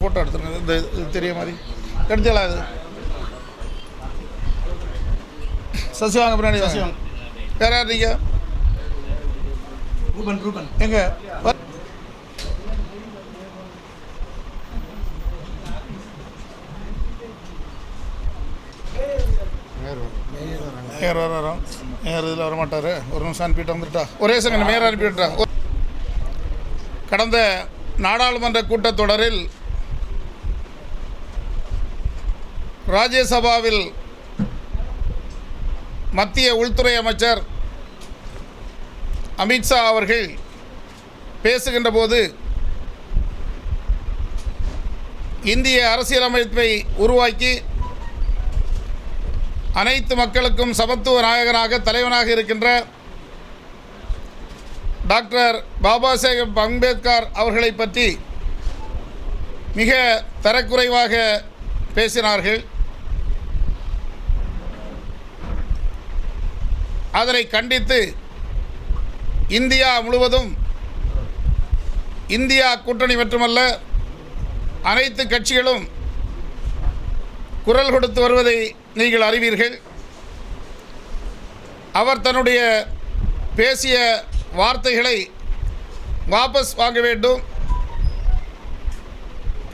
Photo எடுத்துருங்க இந்த இது தெரிய மாதிரி. எடுத்துக்கலாம் இது. சசி வாங்க பின்னாடி வாங்க. சசிவாங்க. வேற யார் நீங்கள் ரூபன் ரூபன். எங்கே? வர வரோம் மேயர் இதில் வர மாட்டார் ஒரு நிமிஷம் அனுப்பிட்டு வந்துட்டா ஒரே செகண்ட் மேயர் அனுப்பிவிட்டா கடந்த நாடாளுமன்ற கூட்டத்தொடரில் ராஜ்யசபாவில் மத்திய உள்துறை அமைச்சர் அமித்ஷா அவர்கள் பேசுகின்ற போது இந்திய அரசியலமைப்பை உருவாக்கி அனைத்து மக்களுக்கும் சமத்துவ நாயகனாக தலைவனாக இருக்கின்ற டாக்டர் பாபா சாஹேப் அம்பேத்கர் அவர்களை பற்றி மிக தரக்குறைவாக பேசினார்கள். அதனை கண்டித்து இந்தியா முழுவதும் இந்தியா கூட்டணி மட்டுமல்ல அனைத்து கட்சிகளும் குரல் கொடுத்து வருவதை நீங்கள் அறிவீர்கள். அவர் தன்னுடைய பேசிய வார்த்தைகளை வாபஸ் வாங்க வேண்டும்.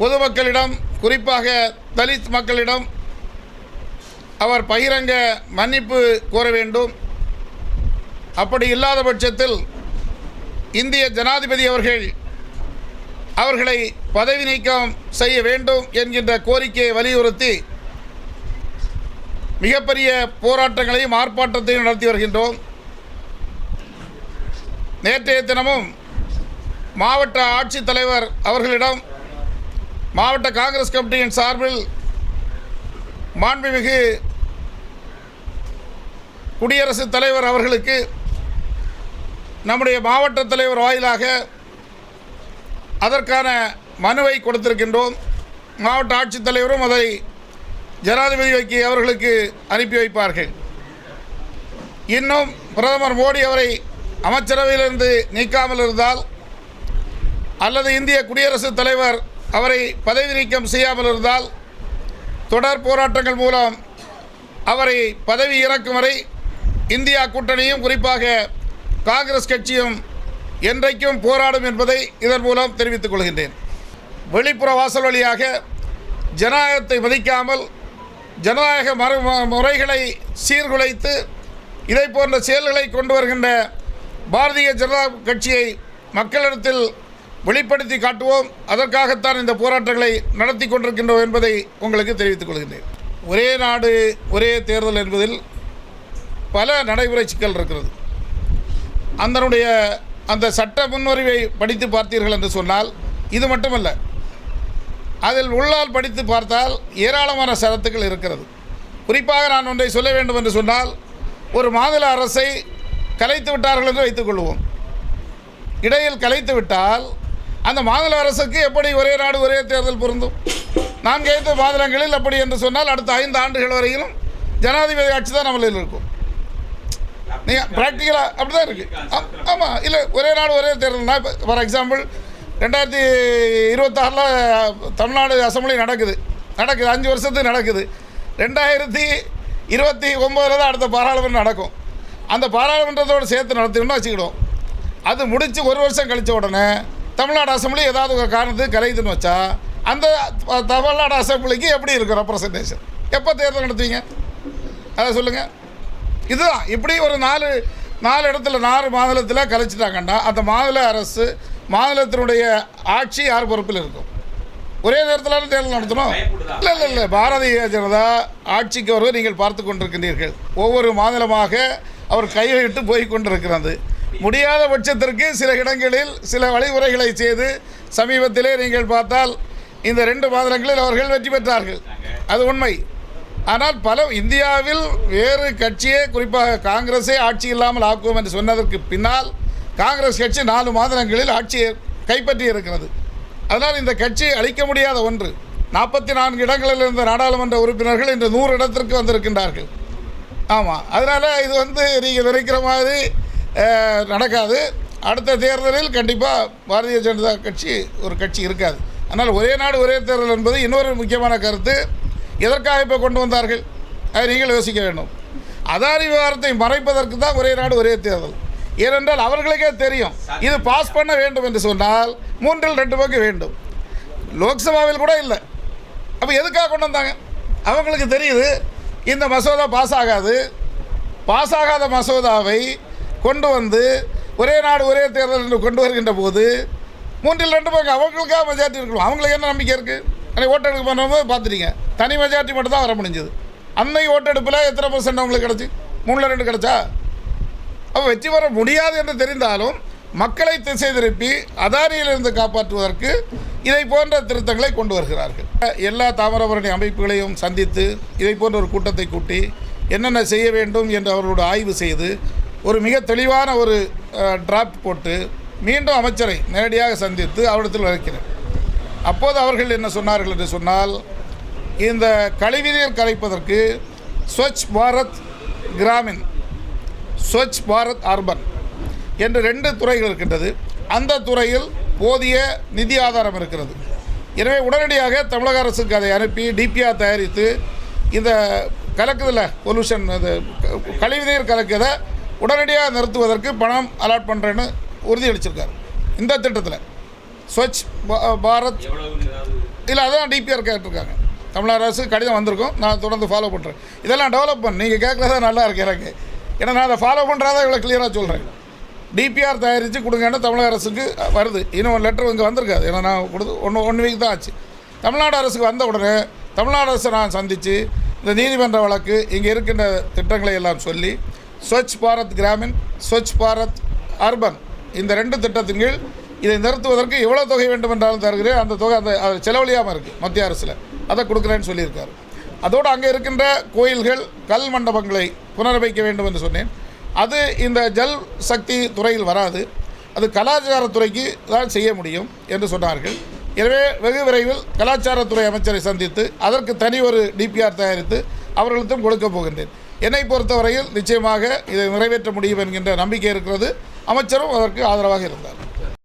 பொதுமக்களிடம் குறிப்பாக தலித் மக்களிடம் அவர் பகிரங்க மன்னிப்பு கோர வேண்டும். அப்படி இல்லாத பட்சத்தில் இந்திய ஜனாதிபதி அவர்கள் அவர்களை பதவி நீக்கம் செய்ய வேண்டும் என்கின்ற கோரிக்கையை வலியுறுத்தி மிகப்பெரிய போராட்டங்களையும் ஆர்ப்பாட்டத்தையும் நடத்தி வருகின்றோம். நேற்றைய தினமும் மாவட்ட ஆட்சித்தலைவர் அவர்களிடம் மாவட்ட காங்கிரஸ் கமிட்டியின் சார்பில் மாண்புமிகு குடியரசுத் தலைவர் அவர்களுக்கு நம்முடைய மாவட்ட தலைவர் வாயிலாக அதற்கான மனுவை கொடுத்திருக்கின்றோம். மாவட்ட ஆட்சித்தலைவரும் அதை ஜனாதிபதிக்கு அவர்களுக்கு அனுப்பி வைப்பார்கள். இன்னும் பிரதமர் மோடி அவரை அமைச்சரவையிலிருந்து நீக்காமல் இருந்தால் அல்லது இந்திய குடியரசுத் தலைவர் அவரை பதவி நீக்கம் செய்யாமல் இருந்தால் தொடர் போராட்டங்கள் மூலம் அவரை பதவி இறக்கும் வரை இந்தியா கூட்டணியும் குறிப்பாக காங்கிரஸ் கட்சியும் என்றைக்கும் போராடும் என்பதை இதன் மூலம் தெரிவித்துக் கொள்கின்றேன். வெளிப்புற வாசல் வழியாக ஜனநாயகத்தை மதிக்காமல் ஜனநாயக மறு முறைகளை சீர்குலைத்து இதை போன்ற செயல்களை கொண்டு வருகின்ற பாரதிய ஜனதா கட்சியை மக்களிடத்தில் வெளிப்படுத்தி காட்டுவோம். அதற்காகத்தான் இந்த போராட்டங்களை நடத்தி கொண்டிருக்கின்றோம் என்பதை உங்களுக்கு தெரிவித்துக் கொள்கின்றேன். ஒரே நாடு ஒரே தேர்தல் என்பதில் பல நடைமுறை சிக்கல் இருக்கிறது. அதனுடைய அந்த சட்ட முன்வரிவை படித்து பார்த்தீர்கள் என்று சொன்னால் இது மட்டுமல்ல அதில் உள்ளால் படித்து பார்த்தால் ஏராளமான சரத்துக்கள் இருக்கிறது. குறிப்பாக நான் ஒன்றை சொல்ல வேண்டும் என்று சொன்னால் ஒரு மாநில அரசை கலைத்து விட்டார்கள் என்று வைத்துக்கொள்வோம் இடையில் கலைத்து விட்டால் அந்த மாநில அரசுக்கு எப்படி ஒரே நாடு ஒரே தேர்தல் பொருந்தும்? நான்கு ஐந்து மாநிலங்களில் அப்படி என்று சொன்னால் அடுத்த ஐந்து ஆண்டுகள் வரையிலும் ஜனாதிபதி ஆட்சி தான் நம்மளில் இருக்கும். நீங்கள் ப்ராக்டிக்கலாக அப்படி தான் இருக்குது ஆமாம் இல்லை ஒரே நாடு ஒரே தேர்தல்னா இப்போ ஃபார் எக்ஸாம்பிள் ரெண்டாயிரத்தி இருபத்தாறில் தமிழ்நாடு அசம்பிளி நடக்குது. நடக்குது அஞ்சு வருஷத்துக்கு நடக்குது. ரெண்டாயிரத்தி இருபத்தி ஒம்போதில் தான் அடுத்த பாராளுமன்றம் நடக்கும். அந்த பாராளுமன்றத்தோடு சேர்த்து நடத்தணும்னு வச்சுக்கிடுவோம். அது முடித்து ஒரு வருஷம் கழித்த உடனே தமிழ்நாடு அசம்பிளி ஏதாவது ஒரு காரணத்துக்கு கலையுதுன்னு வச்சா அந்த தமிழ்நாடு அசம்பிளிக்கு எப்படி இருக்கும் ரெப்ரசன்டேஷன் எப்போ தேர்தல் நடத்துவீங்க? அதை சொல்லுங்கள் இதுதான். இப்படி ஒரு நாலு நாலு இடத்துல நாலு மாநிலத்தில் கலைச்சிட்டாங்கன்னா அந்த மாநில அரசு மாநிலத்தினுடைய ஆட்சி யார் பொறுப்பில் இருக்கும்? ஒரே நேரத்தில் தேர்தல் நடத்தணும்? இல்லை இல்லை இல்லை. பாரதிய ஜனதா ஆட்சிக்கு வருவது நீங்கள் பார்த்து கொண்டிருக்கின்றீர்கள். ஒவ்வொரு மாநிலமாக அவர் கைவிட்டு போய் கொண்டிருக்கிறது. முடியாத பட்சத்திற்கு சில இடங்களில் சில வழிமுறைகளை செய்து சமீபத்திலே நீங்கள் பார்த்தால் இந்த ரெண்டு மாநிலங்களில் அவர்கள் வெற்றி பெற்றார்கள். அது உண்மை. ஆனால் பல இந்தியாவில் வேறு கட்சியே குறிப்பாக காங்கிரஸே ஆட்சி இல்லாமல் ஆக்குவோம் என்று சொன்னதற்கு பின்னால் காங்கிரஸ் கட்சி நாலு மாநிலங்களில் ஆட்சியை கைப்பற்றி இருக்கிறது அதனால் இந்த கட்சி அழிக்க முடியாத ஒன்று. நாற்பத்தி நான்கு இடங்களில் இருந்த நாடாளுமன்ற உறுப்பினர்கள் இன்று நூறு இடத்திற்கு வந்திருக்கின்றார்கள். ஆமாம் அதனால் இது வந்து நீங்கள் நினைக்கிற மாதிரி நடக்காது. அடுத்த தேர்தலில் கண்டிப்பாக பாரதிய ஜனதா கட்சி ஒரு கட்சி இருக்காது. ஆனால் ஒரே நாடு ஒரே தேர்தல் என்பது இன்னொரு முக்கியமான கருத்து. எதற்காக இப்போ கொண்டு வந்தார்கள்? அதை நீங்கள் யோசிக்க வேண்டும். அதாரி விவகாரத்தை மறைப்பதற்கு தான் ஒரே நாடு ஒரே தேர்தல். ஏனென்றால் அவர்களுக்கே தெரியும். இது பாஸ் பண்ண வேண்டும் என்று சொன்னால் மூன்றில் ரெண்டு பங்கு வேண்டும். லோக்சபாவில் கூட இல்லை. அப்போ எதுக்காக கொண்டு வந்தாங்க? அவங்களுக்கு தெரியுது. இந்த மசோதா பாஸ் ஆகாது. பாஸ் ஆகாத மசோதாவை கொண்டு வந்து ஒரே நாடு ஒரே தேர்தல் என்று கொண்டு வருகின்ற போது மூன்றில் ரெண்டு பங்கு அவங்களுக்காக மெஜாரிட்டி இருக்கணும். அவங்களுக்கு என்ன நம்பிக்கை இருக்குது அன்றைக்கி ஓட்டெடுப்பு பண்ணும்போது பார்த்துட்டீங்க. தனி மெஜாரிட்டி மட்டும் தான் வர முடிஞ்சது. அன்னைக்கு ஓட்டெடுப்பில் எத்தனை பர்சன்ட் அவங்களுக்கு கிடச்சி? மூணில் ரெண்டு கிடச்சா? அப்போ வெற்றி பெற முடியாது என்று தெரிந்தாலும் மக்களை திசை திருப்பி அதானியிலிருந்து காப்பாற்றுவதற்கு இதை போன்ற திருத்தங்களை கொண்டு வருகிறார்கள். எல்லா தாமிரபரணி அமைப்புகளையும் சந்தித்து இதை போன்ற ஒரு கூட்டத்தை கூட்டி என்னென்ன செய்ய வேண்டும் என்று அவர்களோடு ஆய்வு செய்து ஒரு மிக தெளிவான ஒரு டிராப்ட் போட்டு மீண்டும் அமைச்சரை நேரடியாக சந்தித்து அவரிடத்தில் வைக்கிறேன் அப்போது அவர்கள் என்ன சொன்னார்கள் என்று சொன்னால் இந்த கழிவுநீர் கலைப்பதற்கு ஸ்வச் பாரத் கிராமின் ஸ்வச் பாரத் அர்பன் என்று ரெண்டு துறைகள் இருக்கின்றது. அந்த துறையில் போதிய நிதி ஆதாரம் இருக்கிறது. எனவே உடனடியாக தமிழக அரசுக்கு அதை அனுப்பி டிபிஆர் தயாரித்து இந்த கலக்குதில் பொல்யூஷன் அது கழிவுநீர் கலக்கதை உடனடியாக நிறுத்துவதற்கு பணம் அலாட் பண்ணுறேன்னு உறுதியளிச்சிருக்காரு. இந்த திட்டத்தில் ஸ்வச் பா- பாரத் இல்லை அதான் டிபிஆர் கேட்டிருக்காங்க. தமிழக அரசு கடிதம் வந்திருக்கும். நான் தொடர்ந்து ஃபாலோ பண்ணுறேன் இதெல்லாம் டெவலப் பண்ணு. நீங்கள் கேட்குறதா நல்லா இருக்கு எனக்கு. ஏன்னா நான் அதை ஃபாலோ பண்ணுறதா இவ்வளோ கிளியராக சொல்கிறேன் டிபிஆர் தயாரித்து கொடுங்கன்னு தமிழக அரசுக்கு வருது. இன்னும் லெட்டர் இங்கே வந்திருக்காது. ஏன்னா நான் கொடுத்து ஒன்று ஒன் வீக் தான் ஆச்சு. தமிழ்நாடு அரசுக்கு வந்த உடனே தமிழ்நாடு அரசை நான் சந்தித்து இந்த நீதிமன்ற வழக்கு இங்கே இருக்கின்ற திட்டங்களை எல்லாம் சொல்லி ஸ்வச் பாரத் கிராமின் ஸ்வச் பாரத் அர்பன். இந்த ரெண்டு திட்டத்தின் கீழ் இதை நிறுத்துவதற்கு எவ்வளோ தொகை வேண்டும் என்றாலும் தருகிறேன். அந்த தொகை அந்த அது செலவழியாமல் இருக்குது மத்திய அரசில். அதை கொடுக்குறேன்னு சொல்லியிருக்காரு. அதோடு அங்கே இருக்கின்ற கோயில்கள் கல் மண்டபங்களை புனரமைக்க வேண்டும் என்று சொன்னேன். அது இந்த ஜல் சக்தி துறையில் வராது. அது கலாச்சாரத்துறைக்கு தான் செய்ய முடியும் என்று சொன்னார்கள். எனவே வெகு விரைவில் கலாச்சாரத்துறை அமைச்சரை சந்தித்து அதற்கு தனி ஒரு டிபிஆர் தயாரித்து அவர்களுக்கும் கொடுக்க போகின்றேன். என்னை பொறுத்தவரையில் நிச்சயமாக இதை நிறைவேற்ற முடியும் என்கின்ற நம்பிக்கை இருக்கிறது. அமைச்சரும் அதற்கு ஆதரவாக இருந்தார்.